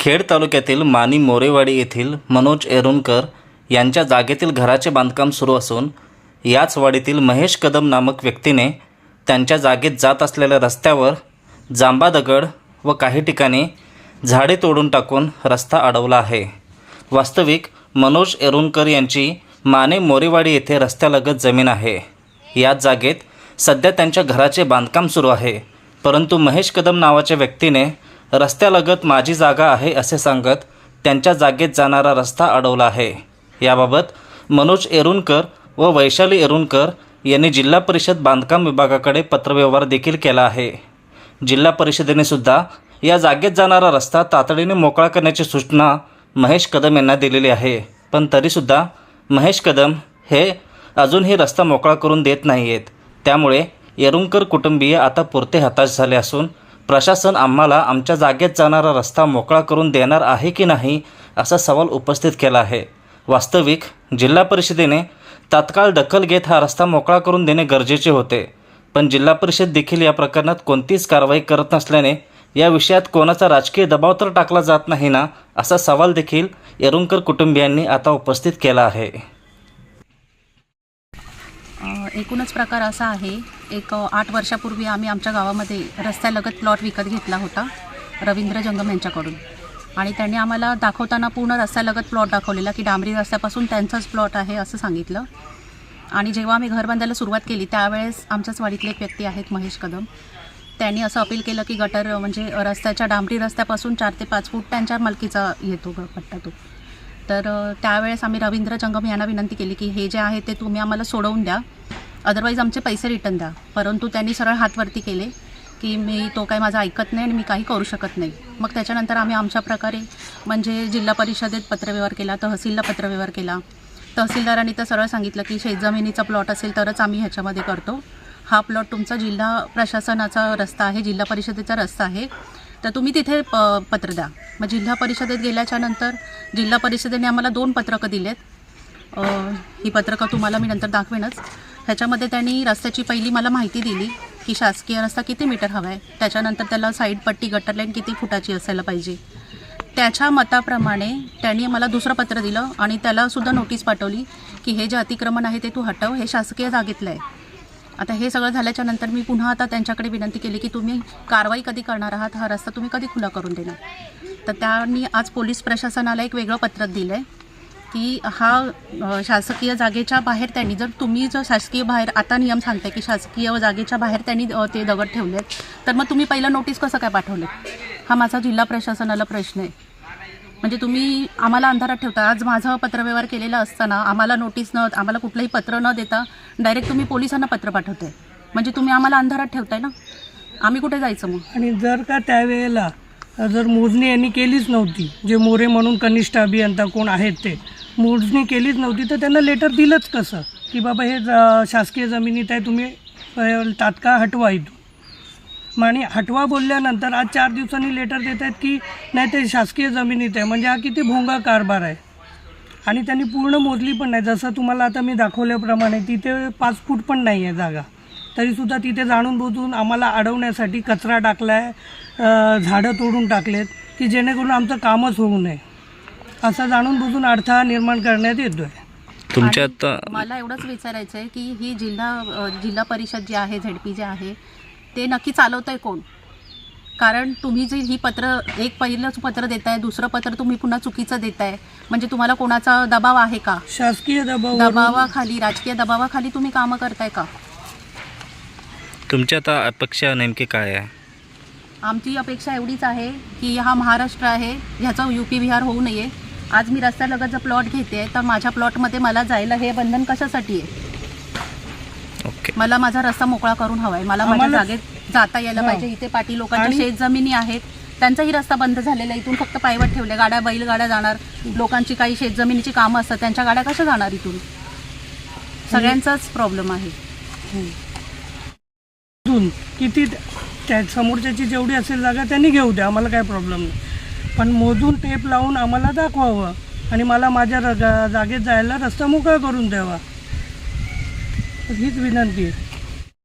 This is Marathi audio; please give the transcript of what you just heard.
खेड तालुक्यातील मानी मोरेवाडी येथील मनोज एरुणकर यांच्या जागेतील घराचे बांधकाम सुरू असून याच वाडीतील महेश कदम नामक व्यक्तीने त्यांच्या जागेत जात असलेल्या रस्त्यावर जांबा दगड व काही ठिकाणी झाडे तोडून टाकून रस्ता अडवला आहे. वास्तविक मनोज एरुणकर यांची माने मोरेवाडी येथे रस्त्यालगत जमीन आहे. याच जागेत सध्या त्यांच्या घराचे बांधकाम सुरू आहे. परंतु महेश कदम नावाच्या व्यक्तीने रस्त्यालगत माझी जागा आहे असे सांगत त्यांच्या जागेत जाणारा रस्ता अडवला आहे. याबाबत मनोज एरुणकर व वैशाली एरुणकर यांनी जिल्हा परिषद बांधकाम विभागाकडे पत्रव्यवहार देखील केला आहे. जिल्हा परिषदेने सुद्धा या जागेत जाणारा रस्ता तातडीने मोकळा करण्याची सूचना महेश कदम यांना दिलेली आहे. पण तरीसुद्धा महेश कदम हे अजूनही रस्ता मोकळा करून देत नाही आहेत त्यामुळे येरुंकर कुटुंबीय आता पुरते हताश झाले असून प्रशासन आम्हाला आमच्या जागेत जाणारा रस्ता मोकळा करून देणार आहे की नाही असा सवाल उपस्थित केला आहे. वास्तविक जिल्हा परिषदेने तात्काळ दखल घेत हा रस्ता मोकळा करून देणे गरजेचे होते. पण जिल्हा परिषद देखील या प्रकरणात कोणतीच कारवाई करत नसल्याने या विषयात कोणाचा राजकीय दबाव तर टाकला जात नाही ना असा सवाल देखील येरुंकर कुटुंबियांनी आता उपस्थित केला आहे. एकूणच प्रकार असा आहे. एक आठ वर्षापूर्वी आम्ही आमच्या गावामध्ये रस्त्यालगत प्लॉट विकत घेतला होता रवींद्र जंगम यांच्याकडून. आणि त्यांनी आम्हाला दाखवताना पूर्ण रस्त्यालगत प्लॉट दाखवलेला की डांबरी रस्त्यापासून त्यांचाच प्लॉट आहे असं सांगितलं. आणि जेव्हा आम्ही घर बांधायला सुरुवात केली त्यावेळेस आमच्याच वाडीतले एक व्यक्ती आहेत महेश कदम. त्यांनी असं अपील केलं की गटर म्हणजे रस्त्याच्या डांबरी रस्त्यापासून चार ते पाच फूट त्यांच्या मालकीचा येतो ग- पट्टा तो. तर त्यावेळेस आम्ही रवींद्र जंगम यांना विनंती केली की हे जे आहे ते तुम्ही आम्हाला सोडवून द्या. अदरवाईज आमचे पैसे रिटर्न द्या. परंतु त्यांनी सरळ हातवरती केले की मी तो काही माझा ऐकत नाही आणि मी काही करू शकत नाही. मग त्याच्यानंतर आम्ही आमच्या प्रकारे म्हणजे जिल्हा परिषदेत पत्रव्यवहार केला तहसीलला पत्रव्यवहार केला. तहसीलदारांनी तर सरळ सांगितलं की शेतजमिनीचा प्लॉट असेल तरच आम्ही ह्याच्यामध्ये करतो. हा प्लॉट तुमचा जिल्हा प्रशासनाचा रस्ता आहे जिल्हा परिषदेचा रस्ता आहे. तर तुम्ही तिथे प पत्र द्या. मग जिल्हा परिषदेत गेल्याच्यानंतर जिल्हा परिषदेने आम्हाला दोन पत्रकं दिलेत. ही पत्रकं तुम्हाला मी नंतर दाखवेनच. ह्याच्यामध्ये त्यांनी रस्त्याची पहिली मला माहिती दिली की शासकीय रस्ता किती मीटर हवा आहे. त्याच्यानंतर त्याला साईड पट्टी गटर लाईन किती फुटाची असायला पाहिजे. त्याच्या मताप्रमाणे त्यांनी मला दुसरं पत्र दिलं आणि त्यालासुद्धा नोटीस पाठवली की हे जे अतिक्रमण आहे ते तू हटव हे शासकीय जागेतलं आहे. आता हे सगळं झाल्याच्यानंतर मी पुन्हा आता त्यांच्याकडे विनंती केली की तुम्ही कारवाई कधी करणार आहात? हा रस्ता तुम्ही कधी खुला करून देणार? तर त्यांनी आज पोलीस प्रशासनाला एक वेगळं पत्रक दिलं आहे की हा शासकीय जागेच्या बाहेर त्यांनी जर तुम्ही जर शासकीय बाहेर आता नियम सांगताय की शासकीय जागेच्या बाहेर त्यांनी ते दगड ठेवलेत तर मग तुम्ही पहिलं नोटीस कसं काय पाठवले हा माझा जिल्हा प्रशासनाला प्रश्न आहे. म्हणजे तुम्ही आम्हाला अंधारात ठेवता. आज माझा पत्रव्यवहार केलेला असताना आम्हाला नोटीस न आम्हाला कुठलंही पत्र न देता डायरेक्ट तुम्ही पोलिसांना पत्र पाठवताय म्हणजे तुम्ही आम्हाला अंधारात ठेवताय ना? आम्ही कुठे जायचं मग? आणि जर का त्यावेळेला जर मोजणी यांनी केलीच नव्हती जे मोरे म्हणून कनिष्ठ अभियंता कोण आहेत ते मोजणी केलीच नव्हती तर त्यांना लेटर दिलंच कसं? की बाबा हे ज- शासकीय जमिनीत आहे तुम्ही तात्काळ हटवा इथून. आणि हटवा बोलल्यानंतर आज चार दिवसांनी लेटर देत आहेत की नाही ते शासकीय जमिनीत आहे. म्हणजे हा किती भोंगा कारभार आहे. आणि त्यांनी पूर्ण मोजली पण नाही. जसं तुम्हाला आता मी दाखवल्याप्रमाणे तिथे पाच फूट पण नाही आहे जागा. तरीसुद्धा तिथे जाणून बुजून आम्हाला अडवण्यासाठी कचरा टाकला आहे झाडं तोडून टाकलेत की जेणेकरून आमचं कामच होऊ नये. असं जाणून बुजून अडथळा निर्माण करण्यात येतो आहे तुमच्यात मला एवढंच विचारायचं आहे की ही जिल्हा जिल्हा परिषद जी आहे झेडपी जे आहे ते नक्की चालवतंय कोण? कारण तुम्ही जे ही पत्र एक पहिलंच पत्र देताय दुसरं पत्र तुम्ही पुन्हा चुकीचं देताय. म्हणजे तुम्हाला कोणाचा दबाव आहे का? शासकीय दबाव दबावाखाली राजकीय दबावाखाली तुम्ही कामं करताय का? तुमच्या आता अपेक्षा नेमकी काय आहे? आमची अपेक्षा एवढीच आहे की हा महाराष्ट्र आहे ह्याचा यू पी बिहार होऊ नये. आज मी रस्त्यालगत जर प्लॉट घेते तर माझ्या प्लॉटमध्ये मला जायला हे बंधन कशासाठी आहे? ओके. मला माझा रस्ता मोकळा करून हवाय. मला माझ्या जागेत जाता यायला हा. पाहिजे. इथे पाटी लोकांच्या शेत जमिनी आहेत. त्यांचाही रस्ता बंद झालेला. इथून फक्त पायवट ठेवले. गाड्या बैलगाड्या जाणार. लोकांची काही शेत जमिनीची कामं असतात. त्यांच्या गाड्या कशा जाणार इथून? सगळ्यांचाच प्रॉब्लेम आहे. इथून किती त्या समोरच्याची जेवढी असेल जागा त्यांनी घेऊ द्या. आम्हाला काय प्रॉब्लेम नाही. पण मोजून टेप लावून आम्हाला दाखवावं. आणि मला माझ्या जागेत जायला रस्ता मोकळा करून द्यावा. हीच विनंती आहे.